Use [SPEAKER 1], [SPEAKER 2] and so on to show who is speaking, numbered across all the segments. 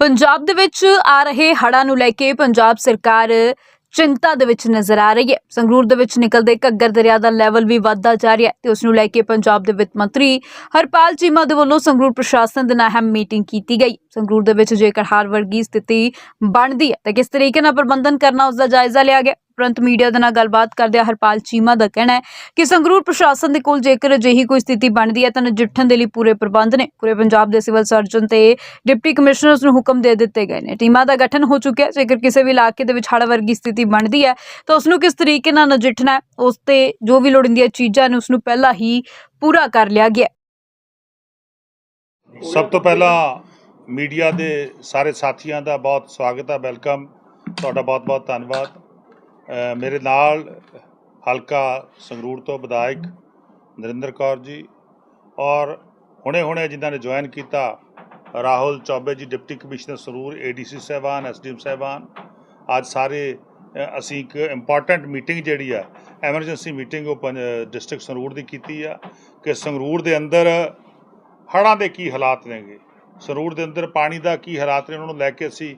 [SPEAKER 1] ਪੰਜਾਬ ਦੇ ਵਿੱਚ ਆ ਰਹੇ ਹੜ੍ਹਾਂ ਨੂੰ ਲੈ ਕੇ ਪੰਜਾਬ ਸਰਕਾਰ ਚਿੰਤਾ ਦੇ ਵਿੱਚ ਨਜ਼ਰ ਆ ਰਹੀ ਹੈ। ਸੰਗਰੂਰ ਦੇ ਵਿੱਚ ਨਿਕਲਦੇ ਘੱਗਰ ਦਰਿਆ ਦਾ ਲੈਵਲ ਵੀ ਵੱਧਦਾ ਜਾ ਰਿਹਾ ਹੈ ਤੇ ਉਸ ਨੂੰ ਲੈ ਕੇ ਪੰਜਾਬ ਦੇ ਵਿੱਤ ਮੰਤਰੀ ਹਰਪਾਲ ਚੀਮਾ ਦੇ ਵੱਲੋਂ ਸੰਗਰੂਰ ਪ੍ਰਸ਼ਾਸਨ ਦੇ ਨਾਲ ਅਹਿਮ ਮੀਟਿੰਗ ਕੀਤੀ ਗਈ। ਸੰਗਰੂਰ ਦੇ ਵਿੱਚ ਜੇਕਰ ਹਰ ਵਰਗੀ ਸਥਿਤੀ ਬਣਦੀ ਹੈ ਤਾਂ ਕਿਸ ਤਰੀਕੇ ਨਾਲ ਪ੍ਰਬੰਧਨ ਕਰਨਾ ਉਸ ਦਾ ਜਾਇਜ਼ਾ ਲਿਆ ਗਿਆ? ਪ੍ਰੰਤ ਮੀਡੀਆ ਦੇ ਨਾਲ ਗੱਲਬਾਤ ਕਰਦਿਆਂ ਹਰਪਾਲ ਚੀਮਾ ਦਾ ਕਹਿਣਾ ਹੈ ਕਿ ਸੰਗਰੂਰ ਪ੍ਰਸ਼ਾਸਨ ਦੇ ਕੋਲ ਜੇਕਰ ਅਜਿਹੀ ਕੋਈ ਸਥਿਤੀ ਬਣਦੀ ਹੈ ਤਾਂ ਨਜਿੱਠਣ ਦੇ ਲਈ ਪੂਰੇ ਪ੍ਰਬੰਧ ਨੇ। ਪੂਰੇ ਪੰਜਾਬ ਦੇ ਸਿਵਲ ਸਰਜਨ ਤੇ ਡਿਪਟੀ ਕਮਿਸ਼ਨਰਸ ਨੂੰ ਹੁਕਮ ਦੇ ਦਿੱਤੇ ਗਏ ਨੇ। ਟੀਮਾਂ ਦਾ ਗਠਨ ਹੋ ਚੁੱਕਿਆ ਜੇਕਰ ਕਿਸੇ ਵੀ ਇਲਾਕੇ ਦੇ ਵਿੱਚ ਹੜ੍ਹ ਵਰਗੀ ਸਥਿਤੀ ਬਣਦੀ ਹੈ ਤਾਂ ਉਸ ਨੂੰ ਕਿਸ ਤਰੀਕੇ ਨਾਲ ਨਜਿੱਠਣਾ ਉਸ ਤੇ ਜੋ ਵੀ ਲੋੜੀਂਦੀਆਂ ਚੀਜ਼ਾਂ ਨੇ ਉਸ ਨੂੰ ਪਹਿਲਾਂ ਹੀ ਪੂਰਾ ਕਰ ਲਿਆ ਗਿਆ
[SPEAKER 2] ਸਭ ਤੋਂ ਪਹਿਲਾਂ ਮੀਡੀਆ ਦੇ ਸਾਰੇ ਸਾਥੀਆਂ ਦਾ ਬਹੁਤ ਸਵਾਗਤ ਹੈ, ਵੈਲਕਮ। ਤੁਹਾਡਾ ਬਹੁਤ-ਬਹੁਤ ਧੰਨਵਾਦ। ਮੇਰੇ ਨਾਲ ਹਲਕਾ ਸੰਗਰੂਰ ਤੋਂ ਵਿਧਾਇਕ ਨਰਿੰਦਰ ਕੌਰ ਜੀ ਔਰ ਹੁਣੇ-ਹੁਣੇ ਜਿਨ੍ਹਾਂ ਨੇ ਜੁਆਇਨ ਕੀਤਾ Rahul Chaubey ji, deputy commissioner Sangrur ADC ਸਾਹਿਬਾਨ ਐਸਡੀਐਮ ਸਾਹਿਬਾਨ। ਅੱਜ ਸਾਰੇ ਅਸੀਂ ਇੱਕ ਇੰਪੋਰਟੈਂਟ ਮੀਟਿੰਗ ਜਿਹੜੀ ਆ ਐਮਰਜੈਂਸੀ ਮੀਟਿੰਗ ਉਹ ਡਿਸਟ੍ਰਿਕਟ ਸੰਗਰੂਰ ਦੀ ਕੀਤੀ ਆ ਕਿ ਸੰਗਰੂਰ ਦੇ ਅੰਦਰ ਹੜ੍ਹਾਂ ਦੇ ਕੀ ਹਾਲਾਤ ਨੇਗੇ। ਸਰੂਰ ਦੇ ਅੰਦਰ ਪਾਣੀ ਦਾ ਕੀ ਹਾਲਾਤ ਨੇ, ਉਹਨਾਂ ਨੂੰ ਲੈ ਕੇ ਅਸੀਂ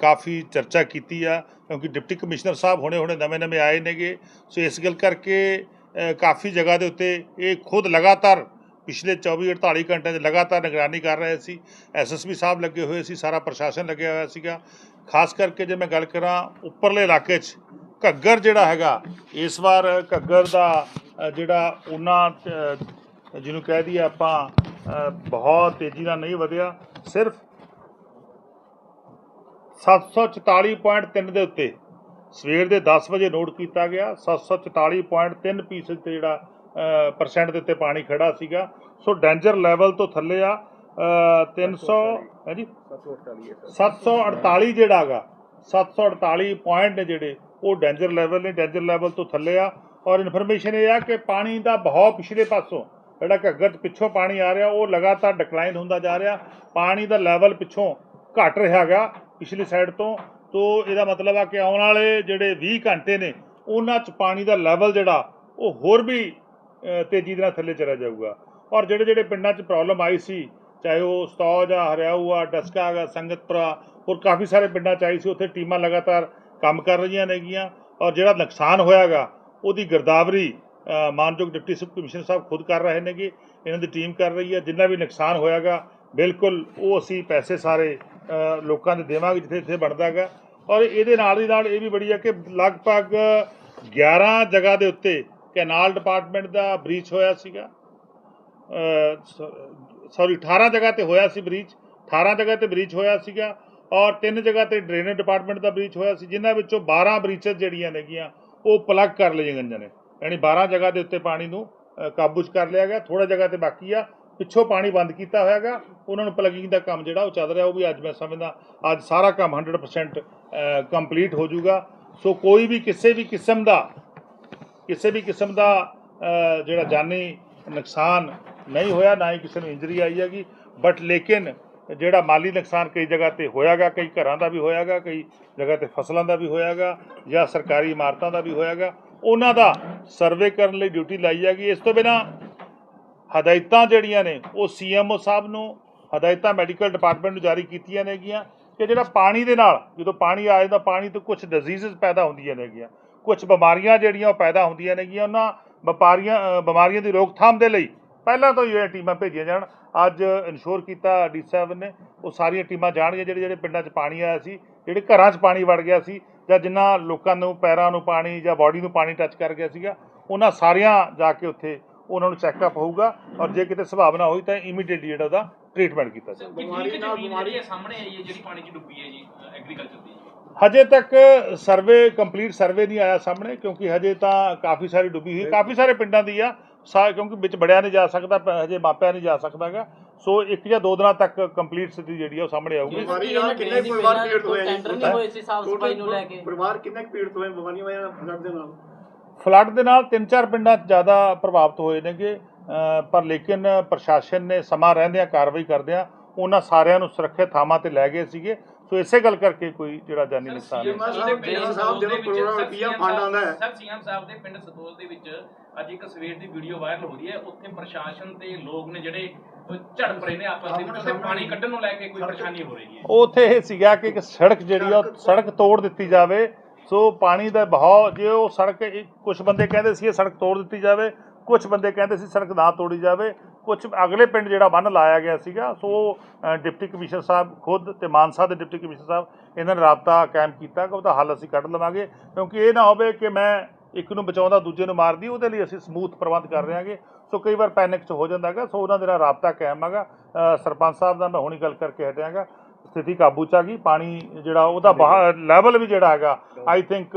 [SPEAKER 2] ਕਾਫੀ ਚਰਚਾ ਕੀਤੀ ਆ, ਕਿਉਂਕਿ ਡਿਪਟੀ ਕਮਿਸ਼ਨਰ ਸਾਹਿਬ ਹੁਣੇ ਹੁਣੇ ਨਵੇਂ ਨਵੇਂ ਆਏ ਨੇਗੇ। ਸੋ ਇਸ ਗੱਲ ਕਰਕੇ ਕਾਫੀ ਜਗ੍ਹਾ ਦੇ ਉੱਤੇ ਇਹ ਖੁਦ ਲਗਾਤਾਰ ਪਿਛਲੇ 24 48 ਘੰਟਿਆਂ 'ਚ ਲਗਾਤਾਰ ਨਿਗਰਾਨੀ ਕਰ ਰਹੇ ਸੀ। ਐਸਐਸਪੀ ਸਾਹਿਬ ਲੱਗੇ ਹੋਏ ਸੀ, ਸਾਰਾ ਪ੍ਰਸ਼ਾਸਨ ਲੱਗਿਆ ਹੋਇਆ ਸੀਗਾ। ਖਾਸ ਕਰਕੇ ਜੇ ਮੈਂ ਗੱਲ ਕਰਾਂ ਉੱਪਰਲੇ ਇਲਾਕੇ 'ਚ, ਘੱਗਰ ਜਿਹੜਾ ਹੈਗਾ, ਇਸ ਵਾਰ ਘੱਗਰ ਦਾ ਜਿਹੜਾ ਉਹਨਾਂ ਜਿਹਨੂੰ ਕਹਿ ਦਈਏ ਆਪਾਂ ਬਹੁਤ ਤੇਜ਼ੀ ਨਾਲ ਨਹੀਂ ਵਧਿਆ ਸਿਰਫ 744.3 ਦੇ ਉੱਤੇ। ਸਵੇਰ ਦੇ 10 ਵਜੇ ਨੋਟ ਕੀਤਾ ਗਿਆ 744.3 ਫੀਸਦ ਤੇ ਜਿਹੜਾ ਪਰਸੈਂਟ ਦੇ ਉੱਤੇ ਪਾਣੀ ਖੜਾ ਸੀਗਾ। ਸੋ ਡੈਂਜਰ ਲੈਵਲ ਤੋਂ ਥੱਲੇ ਆ ਅ, 300 ਹੈ ਜੀ? 748 ਜਿਹੜਾ ਹੈਗਾ 748 ਪੁਆਇੰਟ ਨੇ ਜਿਹੜੇ ਉਹ ਡੈਂਜਰ ਲੈਵਲ ਨੇ। ਡੈਂਜਰ ਲੈਵਲ ਤੋਂ ਥੱਲੇ ਆ। ਔਰ ਇਨਫੋਰਮੇਸ਼ਨ ਇਹ ਆ ਕਿ ਪਾਣੀ ਦਾ ਬਹਾਅ ਪਿਛਲੇ ਪਾਸੋਂ ਜਿਹੜਾ ਘੱਗਰ 'ਚ ਪਿੱਛੋਂ ਪਾਣੀ ਆ ਰਿਹਾ, ਉਹ ਲਗਾਤਾਰ ਡਿਕਲਾਈਨ ਹੁੰਦਾ ਜਾ ਰਿਹਾ। ਪਾਣੀ ਦਾ ਲੈਵਲ ਪਿੱਛੋਂ ਘਟ ਰਿਹਾ ਹੈਗਾ ਪਿਛਲੀ ਸਾਈਡ ਤੋਂ। ਤੋਂ ਇਹਦਾ ਮਤਲਬ ਆ ਕਿ ਆਉਣ ਵਾਲੇ ਜਿਹੜੇ 20 ਘੰਟੇ ਨੇ, ਉਹਨਾਂ 'ਚ ਪਾਣੀ ਦਾ ਲੈਵਲ ਜਿਹੜਾ, ਉਹ ਹੋਰ ਵੀ ਤੇਜ਼ੀ ਦੇ ਨਾਲ ਥੱਲੇ ਚਲਾ ਜਾਊਗਾ। ਔਰ ਜਿਹੜੇ ਜਿਹੜੇ ਪਿੰਡਾਂ 'ਚ ਪ੍ਰੋਬਲਮ ਆਈ ਸੀ, ਚਾਹੇ ਉਹ ਸਤੌਜ ਆ, ਹਰਿਆਊ ਆ, ਡਸਕਾ ਆ, ਸੰਗਤਪੁਰਾ, ਹੋਰ ਕਾਫੀ ਸਾਰੇ ਪਿੰਡਾਂ 'ਚ ਆਈ ਸੀ, ਉੱਥੇ ਟੀਮਾਂ ਲਗਾਤਾਰ ਕੰਮ ਕਰ ਰਹੀਆਂ ਨੇਗੀਆਂ। ਔਰ ਜਿਹੜਾ ਨੁਕਸਾਨ ਹੋਇਆਗਾ ਉਹਦੀ ਗਿਰਦਾਵਰੀ ਮਾਨਯੋਗ ਡਿਪਟੀ ਸਬ ਕਮਿਸ਼ਨਰ ਸਾਹਿਬ ਖੁਦ ਕਰ ਰਹੇ ਨੇਗੇ, ਇਹਨਾਂ ਦੀ ਟੀਮ ਕਰ ਰਹੀ ਹੈ। ਜਿੰਨਾ ਵੀ ਨੁਕਸਾਨ ਹੋਇਆਗਾ, ਬਿਲਕੁਲ ਉਹ ਅਸੀਂ ਪੈਸੇ ਸਾਰੇ ਲੋਕਾਂ ਦੇ ਦੇਵਾਂਗੇ ਜਿੱਥੇ ਜਿੱਥੇ ਬਣਦਾਗਾ ਔਰ ਇਹਦੇ ਨਾਲ ਹੀ ਨਾਲ ਇਹ ਵੀ ਬੜੀ ਹੈ ਕਿ ਲਗਭਗ 11 ਜਗ੍ਹਾ ਦੇ ਉੱਤੇ ਕੈਨਾਲ ਡਿਪਾਰਟਮੈਂਟ ਦਾ ਬ੍ਰੀਚ ਹੋਇਆ ਸੀਗਾ। ਸੌਰੀ 18 ਜਗ੍ਹਾ ਤੇ ਹੋਇਆ ਸੀ ਬ੍ਰੀਚ। 18 ਜਗ੍ਹਾ ਤੇ ਬ੍ਰੀਚ ਹੋਇਆ ਸੀਗਾ ਔਰ ਤਿੰਨ ਜਗ੍ਹਾ ਤੇ ਡਰੇਨੇਜ ਡਿਪਾਰਟਮੈਂਟ ਦਾ ਬ੍ਰੀਚ ਹੋਇਆ ਸੀ, ਜਿਨ੍ਹਾਂ ਵਿੱਚੋਂ 12 ਬ੍ਰੀਚਸ ਜਿਹੜੀਆਂ ਨੇਗੀਆਂ, ਉਹ ਪਲੱਗ ਕਰ ਲਈਆਂ ਗਈਆਂ ਨੇ। ਯਾਨੀ 12 ਜਗ੍ਹਾ ਦੇ ਉੱਤੇ ਪਾਣੀ ਨੂੰ ਕਾਬੂ 'ਚ ਕਰ ਲਿਆ ਗਿਆ ਥੋੜਾ ਜਗ੍ਹਾ ਤੇ ਬਾਕੀ ਆ। ਪਿੱਛੋਂ ਪਾਣੀ ਬੰਦ ਕੀਤਾ ਹੋਇਆ ਹੋਇਆਗਾ ਉਹਨਾਂ ਨੂੰ ਪਲੱਗਿੰਗ ਦਾ ਕੰਮ ਜਿਹੜਾ ਉਹ ਚੱਲ ਰਿਹਾ, ਉਹ ਵੀ ਅੱਜ ਮੈਂ ਸਮਝਦਾ, ਅੱਜ ਸਾਰਾ ਕੰਮ 100% ਕੰਪਲੀਟ ਹੋ ਜਾਊਗਾ। ਸੋ ਕੋਈ ਵੀ ਕਿਸੇ ਵੀ ਕਿਸਮ ਦਾ, ਕਿਸੇ ਵੀ ਕਿਸਮ ਦਾ ਜਿਹੜਾ ਜਾਨੀ ਨੁਕਸਾਨ ਨਹੀਂ ਹੋਇਆ, ਨਾ ਹੀ ਕਿਸੇ ਨੂੰ ਇੰਜਰੀ ਆਈ ਹੈਗੀ। ਬਟ ਲੇਕਿਨ ਜਿਹੜਾ ਮਾਲੀ ਨੁਕਸਾਨ ਕਈ ਜਗ੍ਹਾ ਤੇ ਹੋਇਆਗਾ ਕਈ ਘਰਾਂ ਦਾ ਵੀ ਹੋਇਆਗਾ ਕਈ ਜਗ੍ਹਾ ਤੇ ਫਸਲਾਂ ਦਾ ਵੀ ਹੋਇਆਗਾ ਜਾਂ ਸਰਕਾਰੀ ਇਮਾਰਤਾਂ ਦਾ ਵੀ ਹੋਇਆਗਾ ਉਹਨਾਂ ਦਾ ਸਰਵੇ ਕਰਨ ਲਈ ਡਿਊਟੀ ਲਾਈ ਹੈਗੀ। ਇਸ ਤੋਂ ਬਿਨਾ ਹਦਾਇਤਾਂ ਜਿਹੜੀਆਂ ਨੇ, ਉਹ ਸੀਐਮਓ ਸਾਹਿਬ ਨੂੰ, ਹਦਾਇਤਾਂ ਮੈਡੀਕਲ ਡਿਪਾਰਟਮੈਂਟ ਨੂੰ ਜਾਰੀ ਕੀਤੀਆਂ ਨੇਗੀਆਂ ਕਿ ਜਿਹੜਾ ਪਾਣੀ ਦੇ ਨਾਲ, ਜਦੋਂ ਪਾਣੀ ਆ ਜਾਂਦਾ, ਪਾਣੀ ਤੋਂ ਕੁਝ ਡਿਜ਼ੀਜ਼ਸ ਪੈਦਾ ਹੁੰਦੀਆਂ ਨੇਗੀਆਂ ਕੁਝ ਬਿਮਾਰੀਆਂ ਜਿਹੜੀਆਂ ਉਹ ਪੈਦਾ ਹੁੰਦੀਆਂ ਨੇਗੀਆਂ ਉਹਨਾਂ ਵਪਾਰੀਆਂ ਬਿਮਾਰੀਆਂ ਦੀ ਰੋਕਥਾਮ ਦੇ ਲਈ ਪਹਿਲਾਂ ਤੋਂ ਹੀ ਇਹ ਟੀਮਾਂ ਭੇਜੀਆਂ ਜਾਣ। ਅੱਜ ਇਨਸ਼ੋਰ ਕੀਤਾ ਡੀ ਸਾਹਿਬ ਨੇ। ਉਹ ਸਾਰੀਆਂ ਟੀਮਾਂ ਜਾਣਗੀਆਂ ਜਿਹੜੇ ਜਿਹੜੇ ਪਿੰਡਾਂ 'ਚ ਪਾਣੀ ਆਇਆ ਸੀ ਜਿਹੜੇ ਘਰਾਂ 'ਚ ਪਾਣੀ ਵੜ ਗਿਆ ਸੀ ਜਾਂ ਜਿਨ੍ਹਾਂ ਲੋਕਾਂ ਨੂੰ ਪੈਰਾਂ ਨੂੰ ਪਾਣੀ ਜਾਂ ਬਾਡੀ ਨੂੰ ਪਾਣੀ ਟੱਚ ਕਰ ਗਿਆ ਸੀਗਾ ਉਹਨਾਂ ਸਾਰਿਆਂ ਜਾ ਕੇ ਉੱਥੇ ਉਹਨਾਂ ਨੂੰ ਚੈੱਕਅਪ ਹੋਊਗਾ ਔਰ ਜੇ ਕਿਤੇ ਸੰਭਾਵਨਾ ਹੋਈ ਤਾਂ ਇਮੀਡੀਏਟਲੀ ਜਿਹੜਾ ਉਹਦਾ ਟ੍ਰੀਟਮੈਂਟ ਕੀਤਾ ਜਾਊਗਾ
[SPEAKER 3] ਬਿਮਾਰੀ ਨਾਲ ਬਿਮਾਰੀ ਸਾਹਮਣੇ ਆਈ ਹੈ ਜਿਹੜੀ ਪਾਣੀ 'ਚ ਡੁੱਬੀ ਹੈ ਜੀ ਐਗਰੀਕਲਚਰ ਦੀ?
[SPEAKER 2] ਹਜੇ ਤੱਕ ਸਰਵੇ ਕੰਪਲੀਟ ਸਰਵੇ ਨਹੀਂ ਆਇਆ ਸਾਹਮਣੇ ਕਿਉਂਕਿ ਹਜੇ ਤਾਂ ਕਾਫੀ ਸਾਰੀ ਡੁੱਬੀ ਹੋਈ ਕਾਫੀ ਸਾਰੇ ਪਿੰਡਾਂ ਦੀ ਆ ਸਾ ਕਿਉਂਕਿ ਵਿੱਚ ਬੜਿਆ ਨਹੀਂ ਜਾ ਸਕਦਾ ਪ- ਹਜੇ ਮਾਪਿਆ ਨਹੀਂ ਜਾ ਸਕਦਾਗਾ। ਸੋ ਇੱਕ ਜਾਂ ਦੋ ਦਿਨਾਂ ਤੱਕ ਕੰਪਲੀਟ ਸਥਿਤੀ ਜਿਹੜੀ ਆ ਉਹ ਸਾਹਮਣੇ ਆਊਗੀ।
[SPEAKER 4] ਬਿਮਾਰੀ ਨਾਲ ਕਿੰਨੇ ਪਰਿਵਾਰ ਪੀੜਤ ਹੋਏ ਆ ਜੀ?
[SPEAKER 5] ਟੈਂਡਰ ਨਹੀਂ ਹੋਏ ਸੀ ਸਾਫ਼ ਸਫ਼ਾਈ ਨੂੰ ਲੈ ਕੇ।
[SPEAKER 4] ਪਰਿਵਾਰ ਕਿੰਨੇ ਕੁ ਪੀੜਤ ਹੋਏ ਬਿਮਾਰੀਆਂ ਫਲੱਡ ਦੇ ਨਾਲ?
[SPEAKER 2] ਫਲੱਡ ਦੇ ਨਾਲ ਤਿੰਨ ਚਾਰ ਪਿੰਡਾਂ 'ਚ ਜ਼ਿਆਦਾ ਪ੍ਰਭਾਵਿਤ ਹੋਏ ਨੇਗੇ। ਅ, ਪਰ ਲੇਕਿਨ ਪ੍ਰਸ਼ਾਸਨ ਨੇ ਸਮਾਂ ਰਹਿੰਦਿਆਂ ਕਾਰਵਾਈ ਕਰਦਿਆਂ ਉਹਨਾਂ ਸਾਰਿਆਂ ਨੂੰ ਸੁਰੱਖਿਅਤ ਥਾਵਾਂ ਤੇ ਲੈ ਗਏ ਸੀਗੇ। ਸੋ ਇਸੇ ਗੱਲ ਕਰਕੇ ਕੋਈ ਜਿਹੜਾ ਜਾਨੀ ਨੁਕਸਾਨ ਨਹੀਂ।
[SPEAKER 4] ਸਾਹਿਬ, ਚੀਮਾ ਸਾਹਿਬ ਜਦੋਂ ਕਰੋੜਾਂ ਰੁਪਈਆ ਫੰਡ ਆਉਂਦਾ ਹੈ।
[SPEAKER 3] ਸਰ ਸੀਐਮ ਸਾਹਿਬ ਦੇ ਪਿੰਡ ਸਤੋਲ ਦੇ ਵਿੱਚ ਅੱਜ ਇੱਕ ਸਵੇਰ ਦੀ ਵੀਡੀਓ ਵਾਇਰਲ ਹੋ ਰਹੀ ਹੈ। ਉੱਥੇ ਪ੍ਰਸ਼ਾਸਨ ਤੇ ਲੋਕ ਨੇ ਜਿਹੜੇ ਝੜਪ ਰਹੇ ਨੇ ਆਪਸ ਦੇ ਵਿੱਚ ਉੱਥੇ ਪਾਣੀ ਕੱਢਣ ਨੂੰ ਲੈ ਕੇ ਕੋਈ ਪਰੇਸ਼ਾਨੀ ਹੋ ਰਹੀ ਹੈ।
[SPEAKER 2] ਉੱਥੇ ਇਹ ਸੀਗਾ ਕਿ ਇੱਕ ਸੜਕ ਜਿਹੜੀ ਆ ਉਹ ਸੜਕ ਤੋੜ ਦਿੱਤੀ ਜਾਵੇ। ਸੋ ਪਾਣੀ ਦਾ ਬਹਾਅ ਜੇ ਉਹ ਸੜਕ ਕੁਝ ਬੰਦੇ ਕਹਿੰਦੇ ਸੀ ਇਹ ਸੜਕ ਤੋੜ ਦਿੱਤੀ ਜਾਵੇ ਕੁਝ ਬੰਦੇ ਕਹਿੰਦੇ ਸੀ ਸੜਕ ਨਾ ਤੋੜੀ ਜਾਵੇ ਕੁਝ ਅਗਲੇ ਪਿੰਡ ਜਿਹੜਾ ਬੰਨ ਲਾਇਆ ਗਿਆ ਸੀਗਾ ਸੋ ਡਿਪਟੀ ਕਮਿਸ਼ਨਰ ਸਾਹਿਬ ਖੁਦ ਤੇ ਮਾਨਸਾ ਦੇ ਡਿਪਟੀ ਕਮਿਸ਼ਨਰ ਸਾਹਿਬ ਇਹਨਾਂ ਨੇ ਰਾਬਤਾ ਕਾਇਮ ਕੀਤਾ ਕਿ ਉਹਦਾ ਹੱਲ ਅਸੀਂ ਕੱਢ ਲਵਾਂਗੇ ਕਿਉਂਕਿ ਇਹ ਨਾ ਹੋਵੇ ਕਿ ਮੈਂ ਇੱਕ ਨੂੰ ਬਚਾਉਂਦਾ ਦੂਜੇ ਨੂੰ ਮਾਰਦੀ ਉਹਦੇ ਲਈ ਅਸੀਂ ਸਮੂਥ ਪ੍ਰਬੰਧ ਕਰ ਰਹੇ ਹਾਂਗੇ ਸੋ ਕਈ ਵਾਰ ਪੈਨਿਕ ਚ ਹੋ ਜਾਂਦਾ ਹੈਗਾ ਸੋ ਉਹਨਾਂ ਦੇ ਨਾਲ ਰਾਬਤਾ ਕਾਇਮ ਹੈਗਾ। ਸਰਪੰਚ ਸਾਹਿਬ ਦਾ ਮੈਂ ਹੁਣੀ ਗੱਲ ਕਰਕੇ ਹਟਿਆਗਾ ਸਥਿਤੀ ਕਾਬੂ ਚ ਆ ਗਈ ਪਾਣੀ ਜਿਹੜਾ ਉਹਦਾ ਲੈਵਲ ਵੀ ਜਿਹੜਾ ਹੈਗਾ ਆਈ ਥਿੰਕ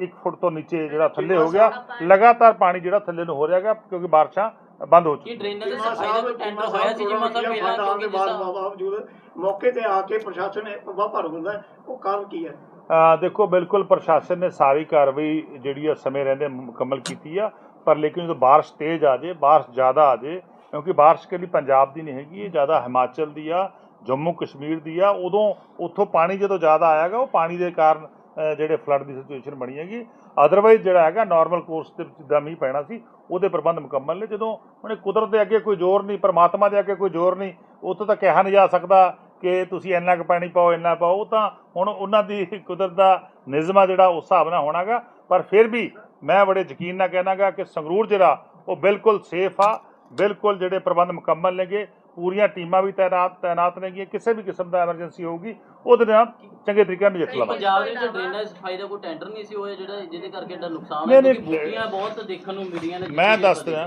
[SPEAKER 2] 1 ਫੁੱਟ ਤੋਂ ਨੀਚੇ ਜਿਹੜਾ ਥੱਲੇ ਹੋ ਗਿਆ। ਲਗਾਤਾਰ ਪਾਣੀ ਜਿਹੜਾ ਥੱਲੇ ਨੂੰ ਹੋ ਰਿਹਾ ਹੈਗਾ ਕਿਉਂਕਿ ਬਾਰਿਸ਼ਾਂ ਬੰਦ ਹੋ
[SPEAKER 5] ਕੀ
[SPEAKER 2] ਚੁੱਕੀਆਂ।
[SPEAKER 5] ਡਰੇਨੇਜ ਦੇ
[SPEAKER 4] ਚੀਮਾ
[SPEAKER 5] ਸਫ਼ਾਈ ਦਾ ਕੋਈ
[SPEAKER 4] ਸਾਹਿਬ
[SPEAKER 5] ਟੈਂਡਰ ਹੋਇਆ ਸੀ ਜਿਵੇਂ ਸਾਹਿਬ ਪਹਿਲਾਂ
[SPEAKER 4] ਫੰਡ ਆਉਣ ਦੇ
[SPEAKER 5] ਕਿਉਂਕਿ
[SPEAKER 4] ਬਾਅਦ
[SPEAKER 5] ਜਿਸ ਤਰ੍ਹਾਂ-
[SPEAKER 4] ਬਾਵਜੂਦ ਮੌਕੇ ਤੇ ਆ ਕੇ ਪ੍ਰਸ਼ਾਸਨ ਨੇ ਪੱਬਾ ਭਰ ਹੁੰਦਾ ਹੈ। ਉਹ ਕਾਰਨ ਕੀ ਹੈ?
[SPEAKER 2] ਅ, ਦੇਖੋ ਬਿਲਕੁਲ ਪ੍ਰਸ਼ਾਸਨ ਨੇ ਸਾਰੀ ਕਾਰਵਾਈ ਜਿਹੜੀ ਆ ਸਮੇਂ ਰਹਿੰਦੇ ਮੁਕੰਮਲ ਕੀਤੀ ਆ ਪਰ ਲੇਕਿਨ ਜਦੋਂ ਬਾਰਿਸ਼ ਤੇਜ਼ ਆ ਜੇ ਬਾਰਿਸ਼ ਜ਼ਿਆਦਾ ਆ ਜੇ ਕਿਉਂਕਿ ਬਾਰਿਸ਼ ਕੇ ਲਈ ਪੰਜਾਬ ਦੀ ਨਹੀਂ ਹੈਗੀ ਇਹ ਜ਼ਿਆਦਾ ਹਿਮਾਚਲ ਦੀ ਆ ਜੰਮੂ ਕਸ਼ਮੀਰ ਦੀ ਆ ਉਦੋਂ ਉੱਥੋਂ ਪਾਣੀ ਜਦੋਂ ਜ਼ਿਆਦਾ ਆਇਆਗਾ ਉਹ ਪਾਣੀ ਦੇ ਕਾਰਨ ਜਿਹੜੇ ਫਲੱਡ ਦੀ ਸਿਚੁਏਸ਼ਨ ਬਣੀ ਹੈਗੀ। ਅਦਰਵਾਈਜ਼ ਜਿਹੜਾ ਹੈਗਾ ਨਾਰਮਲ ਕੋਰਸ ਦੇ ਵਿੱਚ ਜਿੱਦਾਂ ਮੀਂਹ ਪੈਣਾ ਸੀ, ਉਹਦੇ ਪ੍ਰਬੰਧ ਮੁਕੰਮਲ ਨੇ। ਜਦੋਂ ਉਹਨੇ ਕੁਦਰਤ ਦੇ ਅੱਗੇ ਕੋਈ ਜ਼ੋਰ ਨਹੀਂ, ਪਰਮਾਤਮਾ ਦੇ ਅੱਗੇ ਕੋਈ ਜ਼ੋਰ ਨਹੀਂ, ਉੱਥੋਂ ਤਾਂ ਕਿਹਾ ਨਹੀਂ ਜਾ ਸਕਦਾ ਕਿ ਤੁਸੀਂ ਇੰਨਾ ਕੁ ਪਾਣੀ ਪਾਓ, ਇੰਨਾ ਪਾਓ। ਉਹ ਤਾਂ ਹੁਣ ਉਹਨਾਂ ਦੀ ਕੁਦਰਤ ਦਾ ਨਿਯਮ ਆ ਜਿਹੜਾ, ਉਸ ਹਿਸਾਬ ਨਾਲ ਹੋਣਾਗਾ ਪਰ ਫਿਰ ਵੀ ਮੈਂ ਬੜੇ ਯਕੀਨ ਨਾਲ ਕਹਿਣਾਗਾ ਕਿ ਸੰਗਰੂਰ ਜਿਹੜਾ ਉਹ ਬਿਲਕੁਲ ਸੇਫ ਆ, ਬਿਲਕੁਲ ਜਿਹੜੇ ਪ੍ਰਬੰਧ ਮੁਕੰਮਲ ਨੇਗੇ। ਪੂਰੀਆਂ ਟੀਮਾਂ ਵੀ ਤਾਇਨਾਤ ਤਾਇਨਾਤ ਨੇਗੀਆਂ ਕਿਸੇ ਵੀ ਕਿਸਮ ਦਾ ਐਮਰਜੈਂਸੀ ਹੋਊਗੀ ਉਹਦੇ ਨਾਲ ਚੰਗੇ ਤਰੀਕੇ ਨਾਲ
[SPEAKER 5] ਕੀ
[SPEAKER 2] ਲਵਾਂਗੇ।
[SPEAKER 5] ਪੰਜਾਬ ਦੇ ਵਿੱਚ ਡਰੇਨੇਜ ਸਫ਼ਾਈ ਦਾ ਕੋਈ ਟੈਂਡਰ ਨਹੀਂ ਸੀ ਹੋਇਆ ਜਿਹੜਾ ਜਿਹਦੇ ਕਰਕੇ ਏਡਾ ਨੁਕਸਾਨ
[SPEAKER 2] ਨਹੀਂ,
[SPEAKER 5] ਹੈ
[SPEAKER 2] ਨਹੀਂ,
[SPEAKER 5] ਕਿਉਂਕਿ ਬੂਟੀਆਂ ਬਹੁਤ ਦੇਖਣ ਨੂੰ ਮਿਲੀਆਂ ਨੇ
[SPEAKER 2] ਮੈਂ ਦੱਸ
[SPEAKER 5] ਦੇਖੀਏ।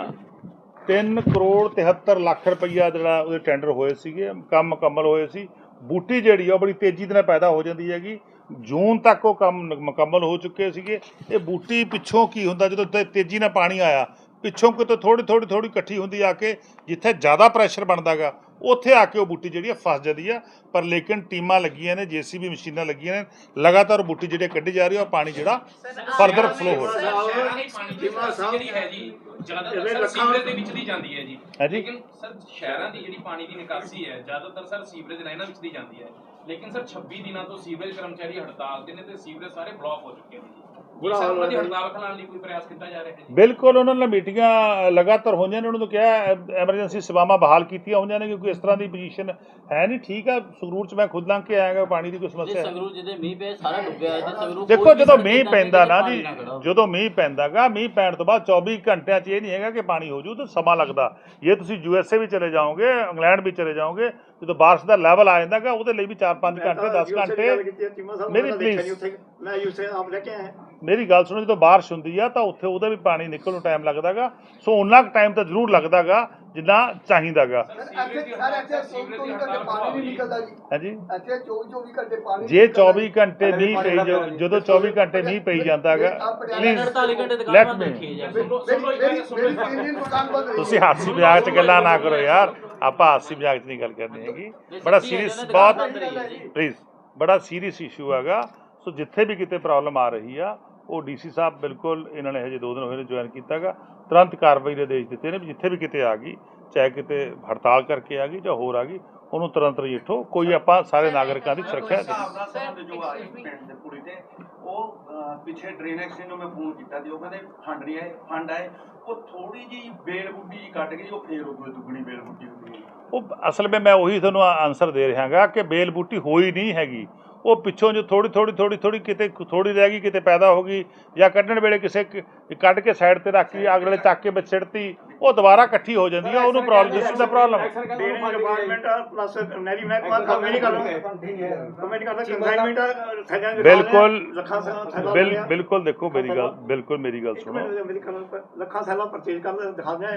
[SPEAKER 2] 3 ਕਰੋੜ 73 ਲੱਖ ਰੁਪਈਆ ਜਿਹੜਾ ਉਹਦੇ ਟੈਂਡਰ ਹੋਏ ਸੀਗੇ ਕੰਮ ਮੁਕੰਮਲ ਹੋਏ ਸੀ। ਬੂਟੀ ਜਿਹੜੀ ਆ ਉਹ ਬੜੀ ਤੇਜ਼ੀ ਦੇ ਨਾਲ ਪੈਦਾ ਹੋ ਜਾਂਦੀ ਹੈਗੀ। ਜੂਨ ਤੱਕ ਉਹ ਕੰਮ ਮੁਕੰਮਲ ਹੋ ਚੁੱਕੇ ਸੀਗੇ। ਇਹ ਬੂਟੀ ਪਿੱਛੋਂ ਕੀ ਹੁੰਦਾ ਜਦੋਂ ਤੇਜ਼ੀ ਨਾਲ ਪਾਣੀ ਆਇਆ ਪਿੱਛੋਂ ਕਿਤੋਂ ਥੋੜੀ ਥੋੜੀ ਥੋੜੀ ਇਕੱਠੀ ਹੁੰਦੀ ਆ ਕੇ ਜਿੱਥੇ ਜ਼ਿਆਦਾ ਪ੍ਰੈਸ਼ਰ ਬਣਦਾਗਾ ਉੱਥੇ ਆ ਕੇ ਉਹ ਬੂਟੀ ਜਿਹੜੀ ਆ ਫਸ ਜਾਂਦੀ ਆ। ਪਰ ਲੇਕਿਨ ਟੀਮਾਂ ਲੱਗੀਆਂ ਨੇ ਜੀਸੀਬੀ ਮਸ਼ੀਨਾਂ ਲੱਗੀਆਂ ਨੇ ਲਗਾਤਾਰ ਬੂਟੀ ਜਿਹੜੀ ਕੱਢੀ ਜਾ ਰਹੀ ਆ ਪਾਣੀ ਜਿਹੜਾ ਫਰਦਰ ਫਲੋ ਹੋ ਰਿਹਾ।
[SPEAKER 3] ਜਿਹੜੀ ਹੈ ਜੀ ਜ਼ਿਆਦਾਤਰ ਸੀਵਰੇਜ ਦੇ ਵਿੱਚ ਦੀ ਜਾਂਦੀ ਹੈ ਜੀ।
[SPEAKER 2] ਹੈ ਜੀ।
[SPEAKER 3] ਲੇਕਿਨ ਸਰ ਸ਼ਹਿਰਾਂ ਦੀ ਜਿਹੜੀ ਪਾਣੀ ਦੀ ਨਿਕਾਸੀ ਹੈ ਜ਼ਿਆਦਾਤਰ ਸਰ ਸੀਵਰੇਜ ਲਾਈਨਾਂ ਵਿੱਚ ਦੀ ਜਾਂਦੀ ਹੈ। ਲੇਕਿਨ ਸਰ 26 ਦਿਨਾਂ ਤੋਂ ਸੀਵਰੇਜ ਕਰਮਚਾਰੀ ਹੜਤਾਲ ਤੇ ਨੇ ਤੇ ਸੀਵਰੇਜ ਸਾਰੇ ਬਲੌਕ ਹੋ ਚੁੱਕੇ ਨੇ ਜੀ।
[SPEAKER 4] ਬੁਰਾ
[SPEAKER 3] ਸਰ
[SPEAKER 4] ਹਾਲ
[SPEAKER 3] ਉਹਨਾਂ ਦੀ
[SPEAKER 4] ਹੈ।
[SPEAKER 3] ਹੜਤਾਲ ਖਿਲਾਉਣ ਲਈ ਕੋਈ ਪ੍ਰਯਾਸ ਕੀਤਾ ਜਾ ਰਿਹਾ ਹੈ? ਜੀ
[SPEAKER 2] ਬਿਲਕੁਲ ਉਹਨਾਂ ਨਾਲ ਮੀਟਿੰਗਾਂ ਲਗਾਤਾਰ ਹੋਈਆਂ ਨੇ ਉਹਨਾਂ ਨੂੰ ਕਿਹਾ ਐਮਰਜੈਂਸੀ ਸੇਵਾਵਾਂ ਬਹਾਲ ਕੀਤੀਆਂ ਹੋਈਆਂ ਨੇ ਕਿਉਂਕਿ ਇਸ ਤਰ੍ਹਾਂ ਦੀ ਪੋਜੀਸ਼ਨ ਹੈ ਨਹੀਂ। ਠੀਕ ਆ ਸੰਗਰੂਰ ਚ ਮੈਂ ਖੁਦ ਲੰਘ ਕੇ ਆਇਆਗਾ ਪਾਣੀ ਦੀ ਕੋਈ ਸਮੱਸਿਆ ਹੈ।
[SPEAKER 5] ਸੰਗਰੂਰ ਜਿਹਦੇ ਮੀਂਹ ਪਏ ਸਾਰਾ ਡੁੱਬਿਆ ਹੈ ਜੇ ਸੰਗਰੂਰ
[SPEAKER 2] ਦੇਖੋ ਜਦੋਂ ਮੀਂਹ
[SPEAKER 5] ਤੇ
[SPEAKER 2] ਪੈਂਦਾ ਨਾ
[SPEAKER 5] ਪਾਣੀ
[SPEAKER 2] ਜੀ। ਜਦੋਂ ਮੀਂਹ ਪੈਂਦਾਗਾ ਮੀਂਹ ਪੈਣ ਤੋਂ ਬਾਅਦ 24 ਘੰਟਿਆਂ 'ਚ ਇਹ ਨਹੀਂ ਹੈਗਾ ਕਿ ਪਾਣੀ ਹੋ ਜੂ ਤਾਂ ਸਮਾਂ ਲੱਗਦਾ। ਜੇ ਤੁਸੀਂ ਯੂਐਸਏ ਵੀ ਚਲੇ ਜਾਓਗੇ ਇੰਗਲੈਂਡ ਵੀ ਚਲੇ ਜਾਓਗੇ ਜਦੋਂ ਬਾਰਿਸ਼ ਦਾ ਲੈਵਲ ਆ ਜਾਂਦਾਗਾ ਉਹਦੇ ਲਈ ਵੀ 4-5 ਘੰਟੇ 10 ਘੰਟੇ। ਮੇਰੀ।
[SPEAKER 4] ਪਲੀਜ਼ ਮੈਂ ਯੂਸੇ ਆਪ ਲੈ ਕੇ ਆਇਆ।
[SPEAKER 2] ਮੇਰੀ ਗੱਲ ਸੁਣੋ ਜਦੋਂ ਬਾਰਿਸ਼ ਹੁੰਦੀ ਆ ਤਾਂ ਉੱਥੇ ਉਹਦਾ ਵੀ ਪਾਣੀ ਨਿਕਲਣ ਨੂੰ ਟਾਈਮ ਲੱਗਦਾਗਾ। ਸੋ ਉਹਨਾਂ ਕੁ ਟਾਈਮ ਤਾਂ ਜ਼ਰੂਰ ਲੱਗਦਾਗਾ ਜਿੰਨਾ ਚਾਹੀਦਾਗਾ।
[SPEAKER 3] ਦੀ ਹੜਤਾਲ ਸੀਵਰੇਜ ਦੀ ਹੜਤਾਲ ਪਾਣੀ ਨਹੀਂ ਨਿਕਲਦਾ ਜੀ।
[SPEAKER 2] ਹਾਂਜੀ।
[SPEAKER 6] ਇੱਥੇ 24 24 ਘੰਟੇ ਪਾਣੀ
[SPEAKER 2] ਜੇ 24 ਘੰਟੇ ਮੀਂਹ ਪਈ ਜਾ- ਜਦੋਂ 24 ਘੰਟੇ ਮੀਂਹ ਪਈ ਜਾਂਦਾਗਾ ਪਲੀਜ਼
[SPEAKER 5] 48 ਘੰਟੇ ਤੱਕ
[SPEAKER 2] let
[SPEAKER 5] ਬੰਦ
[SPEAKER 2] me-
[SPEAKER 5] ਰੱਖੀ ਜਾ
[SPEAKER 3] ਸੁਣੋ
[SPEAKER 6] ਮੇਰੀ
[SPEAKER 3] ਸੁਣੋ ਇੱਕ
[SPEAKER 6] ਮੇਰੀ
[SPEAKER 3] ਗੱਲ ਸੁਣੋ
[SPEAKER 6] ਮੇਰੀ
[SPEAKER 3] ਇੱਕ ਗੱਲ।
[SPEAKER 6] ਤਿੰਨ ਦਿਨ ਦੁਕਾਨ ਬੰਦ ਰਹੀ
[SPEAKER 2] ਤੁਸੀਂ ਹਾਸੀ ਮਜ਼ਾਕ 'ਚ ਗੱਲਾਂ ਨਾ ਕਰੋ ਯਾਰ। ਆਪਾਂ ਹਾਸੀ ਮਜ਼ਾਕ 'ਚ ਨਹੀਂ ਗੱਲ ਕਰਨੀ ਹੈਗੀ। ਬੜਾ ਸੀਰੀਅਸ ਬਹੁਤ ਪਲੀਜ਼ ਬੜਾ ਸੀਰੀਅਸ ਇਸ਼ੂ ਹੈਗਾ। ਸੋ ਜਿੱਥੇ ਵੀ ਕਿਤੇ ਪ੍ਰੋਬਲਮ ਆ ਰਹੀ ਆ ਉਹ ਡੀਸੀ ਸਾਹਿਬ ਬਿਲਕੁਲ ਇਹਨਾਂ ਨੇ ਹਜੇ ਦੋ ਦਿਨ ਹੋਏ ਨੇ ਜੁਆਇਨ ਕੀਤਾਗਾ। ਤੁਰੰਤ ਕਾਰਵਾਈ ਦੇ ਆਦੇਸ਼ ਦਿੱਤੇ ਨੇ ਵੀ ਜਿੱਥੇ ਵੀ ਕਿਤੇ ਆ ਗਈ ਚਾਹੇ ਕਿਤੇ ਹੜਤਾਲ ਕਰਕੇ ਆ ਗਈ ਜਾਂ ਹੋਰ ਆ ਗਈ ਉਹਨੂੰ ਤੁਰੰਤ ਰਜਿੱਠੋ ਕੋਈ ਆਪਾਂ ਸਾਰੇ ਨਾਗਰਿਕਾਂ ਦੀ ਸੁਰੱਖਿਆ ਦੇ
[SPEAKER 7] ਹਿਸਾਬ ਨਾਲ ਸੰਬੰਧ ਜੋ ਆਈ ਪਿੰਡ ਦੇ ਕੁੜੀ ਤੇ ਉਹ ਅਹ, ਪਿੱਛੇ ਡਰੇਨ ਐਕਸ਼ਨ ਨੂੰ ਮੈਂ ਫੋਨ ਕੀਤਾ ਤੇ ਉਹ ਕਹਿੰਦੇ ਫੰਡ ਨਹੀਂ ਆਏ ਫੰਡ ਆਏ। ਉਹ ਥੋੜੀ ਜੀ ਬੇਲ ਬੁੱਢੀ ਜਿਹੀ ਕੱਢ ਕੇ ਉਹ ਫੇਰ ਉਹ ਦੁੱਗਣੀ ਬੇਲ ਬੁੱਢੀ ਹੁੰਦੀ ਹੈ।
[SPEAKER 2] ਉਹ ਅਸਲ ਵਿੱਚ ਮੈਂ ਉਹੀ ਤੁਹਾਨੂੰ ਆਨਸਰ ਦੇ ਰਿਹਾਗਾ ਕਿ ਬੇਲ ਬੂਟੀ ਹੋਈ ਨਹੀਂ ਹੈਗੀ। ਉਹ ਪਿੱਛੋਂ ਜੋ ਥੋੜੀ ਥੋੜੀ ਥੋੜੀ ਥੋੜੀ ਕਿਤੇ ਥੋੜੀ ਰਹਿ ਗਈ ਕਿਤੇ ਪੈਦਾ ਹੋ ਗਈ ਜਾਂ ਕੱਢਣ ਵੇਲੇ ਕਿਸੇ ਕੱਢ ਕੇ ਸਾਈਡ ਤੇ ਰੱਖ ਲਈ ਅਗਲੇ ਚੱਕ ਕੇ ਵਿੱਚ ਸਿੱਟਤੀ ਉਹ ਦੁਬਾਰਾ ਇਕੱਠੀ ਹੋ ਜਾਂਦੀ ਆ ਉਹਨੂੰ ਪ੍ਰੋਬਲਮ ਜਿਸ ਦਾ ਪ੍ਰੋਬਲਮ
[SPEAKER 4] ਡੇਰੀ ਡਿਪਾਰਟਮੈਂਟ ਪਲੱਸ ਮਹਿਕਮਾ ਕਰਦਾ। ਕਰਦਾ। ਕੰਸਾਈਨਮੈਂਟ
[SPEAKER 2] ਬਿਲਕੁਲ। ਬਿਲਕੁਲ ਦੇਖੋ ਮੇਰੀ ਗੱਲ ਬਿਲਕੁਲ ਮੇਰੀ ਗੱਲ ਸੁਣੋ।
[SPEAKER 4] ਲੱਖਾਂ ਥੈਲਾ ਪਰਚੇਜ ਕਰ ਦਿਖਾ ਦਿਆਂ।